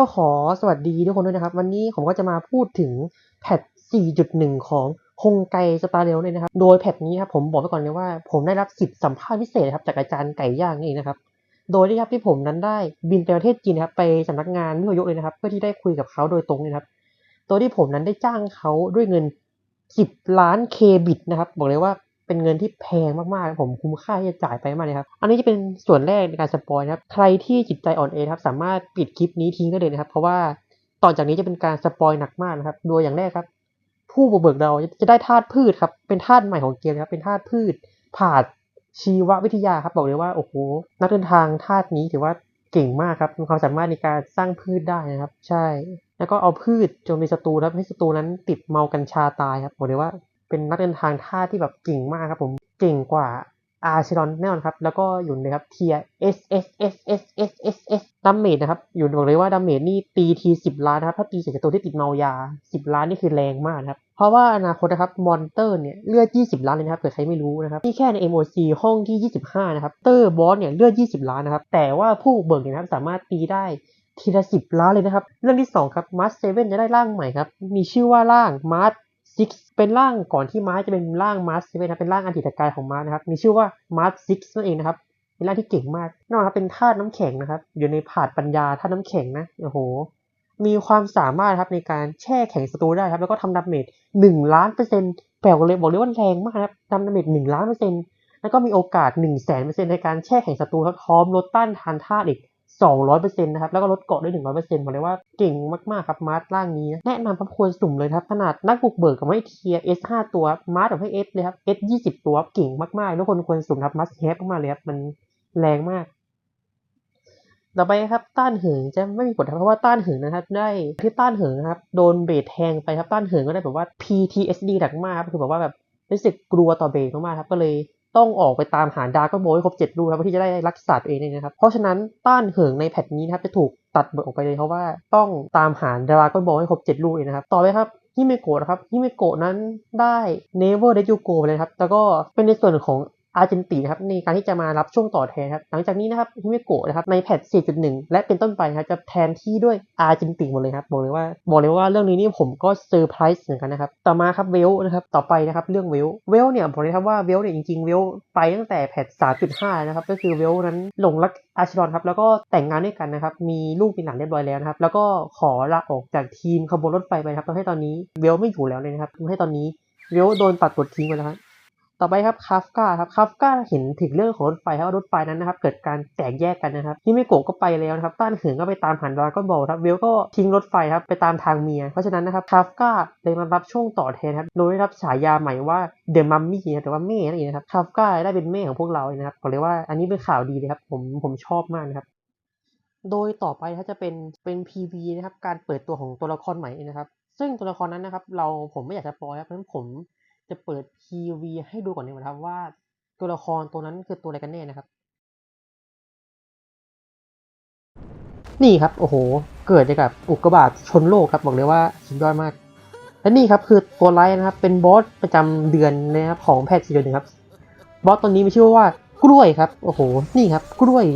ก็ขอสวัสดีทุกคนด้วยนะครับ วันนี้ผมก็จะมาพูดถึงแพท 4.1 ของฮงไกสตาร์เรลเลยนะครับ โดยแพทนี้ครับผมบอกไว้ก่อนเลยว่า ผมได้รับสิทธิ์สัมภาษณ์พิเศษครับจากอาจารย์ไก่ย่างนี่เองนะครับ โดยที่ครับที่ผมนั้นได้บินไปประเทศจีนครับไปสำนักงานมิโยกเลยนะครับ เพื่อที่ได้คุยกับเขาโดยตรงเลยนะครับ โดยที่ผมนั้นได้จ้างเขาด้วยเงิน 10 ล้านเคบิตนะครับ บอกเลยว่า เป็นเงินที่แพงมากๆผมคุ้มค่าที่จะจ่ายไปมากเลยครับ อันนี้จะเป็นส่วนแรกในการสปอยนะครับ ใครที่จิตใจอ่อนแอครับสามารถปิดคลิปนี้ทิ้งได้เลยนะครับ เพราะว่าต่อจากนี้จะเป็นการสปอยหนักมากนะครับ โดยอย่างแรกครับ ผู้บุกเบิกเราจะได้ธาตุพืชครับ เป็นธาตุใหม่ของเกมครับเป็นธาตุพืชผ่าชีววิทยาครับบอกเลยว่าโอ้โหนักเดินทางธาตุนี้ถือว่าเก่งมากครับมีความสามารถในการสร้างพืชได้นะครับ ใช่ แล้วก็เอาพืชโจมตีศัตรูครับให้ศัตรูนั้นติดเมากัญชาตายครับบอกเลยว่า เป็นนักเดินทางธาที่แบบเก่งมากครับผมเก่งกว่าอาร์เชรอนแน่นอนครับ แล้วก็อยู่ในครับเทีย S S S S S S S ดาเมจนะครับ อยู่บอกเลยว่าดาเมจนี่ตีทีสิบล้านนะครับ ถ้าตีใส่ศัตรูที่ติดเมายาสิบล้านนี่คือแรงมากครับ เพราะว่าอนาคตนะครับมอนเตอร์เนี่ยเลือด 20 ล้านเลยนะครับเผื่อใครไม่รู้นะครับนี่แค่ใน MOC ห้องที่ 25 นะครับ เตอร์บอสเนี่ยเลือด 20 ล้านนะครับ แต่ว่าผู้เบิกเนี่ยนะครับสามารถตีได้ทีละ10ล้านเลยนะครับ เรื่องที่ 2 ครับมาร์สเซเว่นจะได้ร่างใหม่ครับ มีชื่อว่าร่างมาร์ส ซิกเป็นร่างก่อนที่มาร์สจะเป็นร่างมาร์สเซเว่นนะเป็นร่างอันติตกายของมาร์สนะครับ มีชื่อว่ามาร์สซิกนั่นเองนะครับเป็นร่างที่เก่งมากนอนครับเป็นธาตุน้ำแข็งนะครับ อยู่ในผาดปัญญาธาตุน้ำแข็งนะโอ้โหมีความสามารถครับในการแช่แข็งศัตรูได้ครับ แล้วก็ทำดาเมจหนึ่งล้านเปอร์เซ็นต์แปลกเลยบอกเลยว่าแรงมากครับทำดาเมจหนึ่งล้านเปอร์เซ็นต์แล้วก็มีโอกาสหนึ่งแสนเปอร์เซ็นต์ในการแช่แข็งศัตรูครับพร้อมลดต้านทานธาตุอีก สองร้อยเปอร์เซ็นต์นะครับ แล้วก็ลดเกาะได้หนึ่งร้อยเปอร์เซ็นต์บอกเลยว่าเก่งมากๆครับมาร์ทร่างนี้นะแนะนำครับควรสุ่มเลยครับขนาดนักบุกเบิกกับให้เทียเอสห้าตัวมาร์ทกับให้เอสเลยครับเอสยี่สิบตัวเก่งมากๆทุกคนควรสุ่มครับมัสแฮปมากๆเลยครับมันแรงมาก ต่อไปครับต้านเหิงจะไม่มีผลเพราะว่าต้านเหิงนะครับ ได้ที่ต้านเหิงนครับโดนเบสแทงไปครับต้านเหิงก็ได้แบบว่า PTSD หนักมากครับคือแบบว่าแบบรู้สึกกลัวต่อเบสมากๆครับก็เลย ต้องออกไปตามหาดาร์กโบให้ครบเจ็ดลูกครับเพื่อที่จะได้รักษาตัวเองเองนะครับ เพราะฉะนั้นต้านเหิงในแพทนี้นะครับจะถูกตัดบทออกไปเลยเพราะว่าต้องตามหาดาร์กโบให้ครบเจ็ดลูกเองนะครับ ต่อไปครับฮิเมโกะนะครับฮิเมโกะนั้นได้เนเวอร์เดจูโกไปเลยครับแล้วก็เป็นในส่วนของ อาร์เจนตินะครับในการที่จะมารับช่วงต่อแทนครับหลังจากนี้นะครับฮิเมโกะนะครับในแพท 4.1 และเป็นต้นไปนะครับจะแทนที่ด้วยอาร์เจนติหมดเลยครับบอกเลยว่าบอกเลยว่าเรื่องนี้นี่ผมก็เซอร์ไพรส์เหมือนกันนะครับต่อมาครับเวลนะครับต่อไปนะครับเรื่องเวลเวลเนี่ยบอกเลยครับว่าเวลเนี่ยจริงๆเวลไปตั้งแต่แพท 3.5 นะครับก็คือเวลนั้นหลงรักอาชิรอนครับแล้วก็แต่งงานด้วยกันนะครับมีลูกมีหลานเรียบร้อยแล้วนะครับแล้วก็ขอลาออกจากทีมขบวนรถไฟไปครับทำให้ตอนนี้เวลไม่อยู่แล้วเลยนะครับทำให้ตอนนี้เวลโดนตัดบททิ้งไปแล้วครับ ต่อไปครับคาฟกาครับคาฟกาเห็นถึงเรื่องของรถไฟครับว่ารถไฟนั้นนะครับเกิดการแตกแยกกันนะครับที่ไม่โกะก็ไปแล้วนะครับต้านเหิงก็ไปตามหันดราก้อนบอลครับเวลก็ทิ้งรถไฟครับไปตามทางเมีย เพราะฉะนั้นนะครับคาฟกาเลยมารับช่วงต่อแทนครับโดยได้รับฉายาใหม่ว่าเดอะมัมมี่หรือว่าแม่นั่นเองนะครับคาฟกาได้เป็นแม่ของพวกเราเนะครับบอกเลยว่าอันนี้เป็นข่าวดีเลยครับผมผมชอบมากนะครับโดยต่อไปถ้าจะเป็นเป็น PV นะครับการเปิดตัวของตัวละครใหม่นะครับ ซึ่งตัวละครนั้นนะครับ เราผมไม่อยากจะปล่อยครับเพราะฉะนั้นผม จะเปิด PV ให้ดูก่อนดีกว่าครับว่า ตัวละครตัวนั้นคือตัวอะไรกันแน่นะครับ นี่ครับโอ้โห เกิดจากบอุกกาบาตชนโลกครับบอกเลยว่าสุดยอดมาก และนี่ครับคือตัวไลท์นะครับ เป็นบอสประจำเดือนนะครับของแพทย์ซีเดือนครับบอสตัวนี้มีชื่อว่ากล้วยครับโอ้โหนี่ครับ กล้วย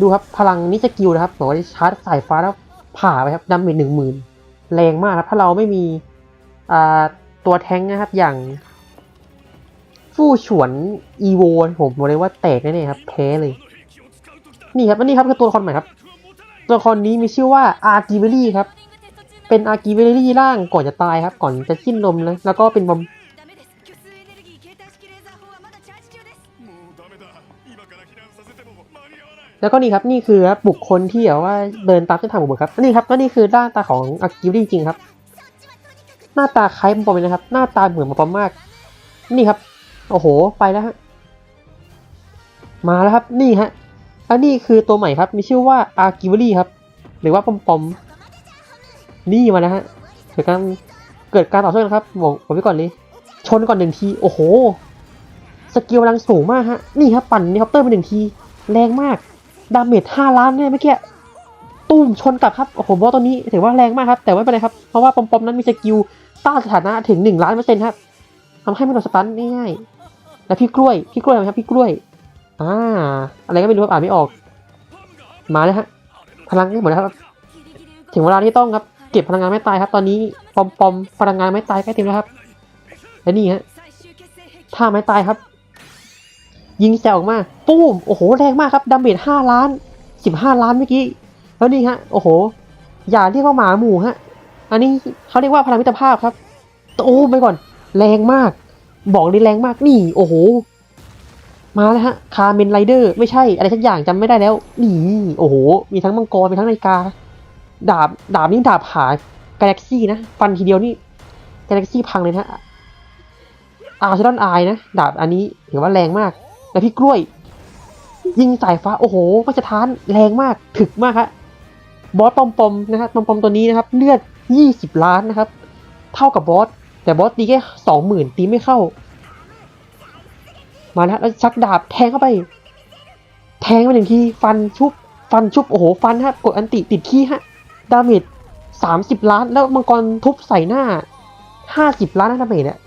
ดูครับพลังนิสกิลนะครับบอกว่าชาร์จสายฟ้าแล้วผ่าไปครับดาเมจหนึ่งหมื่นแรงมากครับ ถ้าเราไม่มีอ่า ตัวแท้งนะครับอย่างฟู่ฉวนอีโวผมบอกเลยว่าแตกแน่ๆครับแพ้เลย นี่ครับนี่ครับคือตัวละครใหม่ครับ ตัวละครนี้มีชื่อว่าอาร์กิเวลี่ครับ เป็นอาร์กิเวลี่ร่างก่อนจะตายครับ ก่อนจะสิ้นลมนะแล้วก็เป็นบอมแล้วก็นี่ครับนี่คือบุคคลที่แบบว่าเดินตามเส้นทางบุคคลครับนี่ครับก็นี่คือร่างตาของอาร์กิวลี่จริงครับ หน้าตาคล้ายปอมเลยนะครับ หน้าตาเหมือนปอมมาก นี่ครับ โอ้โห ไปแล้วฮะ มาแล้วครับ นี่ฮะ อันนี้คือตัวใหม่ครับ มีชื่อว่าอากิวรี่ครับ หรือว่าปอมปอม นี่มาแล้วฮะ เกิดการ เกิดการต่อสู้กันครับบอกไว้ก่อนเลย ชนก่อนหนึ่งที โอ้โห สกิลกำลังสูงมากฮะ นี่ครับ ปั่นเฮลิคอปเตอร์ไปหนึ่งที แรงมาก ดาเมจห้าล้านเนี่ยเมื่อกี้ ตุ้มชนกลับครับโอ้โหตอนนี้ถือว่าแรงมากครับ แต่ไม่เป็นไรครับเพราะว่าปอมปอมนั้นมีสกิลต้านสถานะถึง1ล้านเปอร์เซ็นต์ครับทำให้ไม่โดนสตันง่ายๆและพี่กล้วยพี่กล้วยครับพี่กล้วยอ่าอะไรก็ไม่รู้ครับอ่านไม่ออก มาแล้วฮะพลังหมดแล้วครับ ถึงเวลาที่ต้องครับเก็บพลังงานไม่ตายครับ ตอนนี้ปอมปอมพลังงานไม่ตายใกล้เต็มแล้วครับและนี่ฮะถ้าไม่ตายครับ ยิงแซวออกมาปุ้มโอ้โหแรงมากครับดาเมจห้าล้านสิบห้าล้านเมื่อกี้ แล้วนี่ฮะ โอ้โห อย่าเรียกว่าหมาหมู่ฮะ อันนี้เขาเรียกว่าพลังมิตรภาพครับ โอ้ไปก่อน แรงมาก บอกเลยแรงมาก นี่ โอ้โห มาแล้วฮะ คาเมนไรเดอร์ ไม่ใช่ อะไรสักอย่างจำไม่ได้แล้ว นี่ โอ้โห มีทั้งมังกร มีทั้งนาฬิกา ดาบ ดาบนี่ดาบหากาแล็กซี่นะ ฟันทีเดียวนี่กาแล็กซี่พังเลยนะฮะอาร์เซนอลไอนะ ดาบอันนี้ถือว่าแรงมาก แล้วพี่กล้วย ยิงสายฟ้า โอ้โหมาจะทานแรงมาก ถึกมากฮะ บอสปอมปอมนะครับปอมปอมตัวนี้นะครับเลือด 20 ล้านนะครับ เท่ากับบอสแต่บอสตีแค่สองหมื่นตีไม่เข้า มาแล้วแล้วชักดาบแทงเข้าไป แทงมาหนึ่งทีฟันชุบฟันชุบโอ้โหฟันฮะกดอันติติดขี้ฮะดาเมจสามสิบล้าน แล้วมังกรทุบใส่หน้าห้าสิบล้านนะดาเมจอะ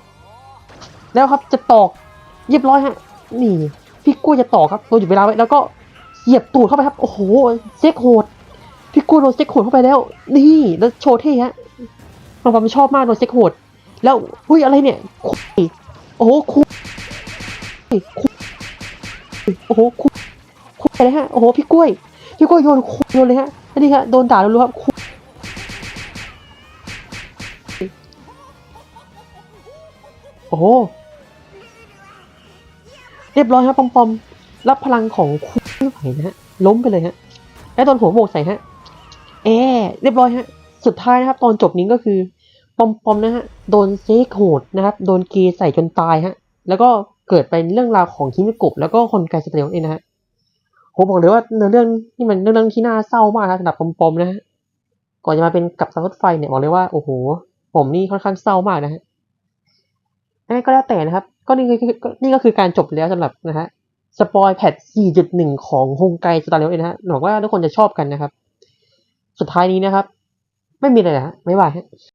แล้วครับจะตอกเรียบร้อยฮะนี่พี่กล้จะตอกครับโดนหยุดเวลาไว้แล้วก็เสียบตูดเข้าไปครับ โอ้โหเซ็กโหด พี่กล้วยโดนเซ็กโหดเข้าไปแล้ว นี่แล้วโชว์เท่ฮะมันความชอบมากโดนเซ็กโหด แล้วอุ้ยอะไรเนี่ยคุยโอ้โหคุยคุยโอ้โหคุยคุยอะไรฮะโอ้โหพี่กล้วยพี่กล้วยโยนคุยโยนเลยฮะนนี้ฮะโดนด่ารัวๆครับคุยโอ้โหเรียบร้อยครับปอมปอมรับพลังของคุยไม่ไหวนะฮะล้มไปเลยฮะแล้วโดนหัวโบกใส่ฮะ แอเรียบร้อยฮะ สุดท้ายนะครับ ตอนจบนี้ก็คือปอมปอมนะฮะ โดนเซกโหดนะครับ โดนเกใส่จนตายฮะ แล้วก็เกิดเป็นเรื่องราวของคิมิโกะแล้วก็คนไกลสเตลเองนะฮะผมบอกเลยว่าเนื้อเรื่องนี่มันเรื่องที่น่าเศร้ามากครับสำหรับปอมปอมนะฮะ ก่อนจะมาเป็นกับสารรถไฟเนี่ยบอกเลยว่าโอ้โห ผมนี่ค่อนข้างเศร้ามากนะฮะยังไงก็แล้วแต่นะครับ ก็นี่คือก็นี่ก็คือการจบแล้วสำหรับนะฮะสปอยแพท4.1 ของฮงไกสตาร์เรลเองนะฮะหวังว่าทุกคนจะชอบกันนะครับ สุดท้ายนี้นะครับ ไม่มีอะไรนะไม่ไหว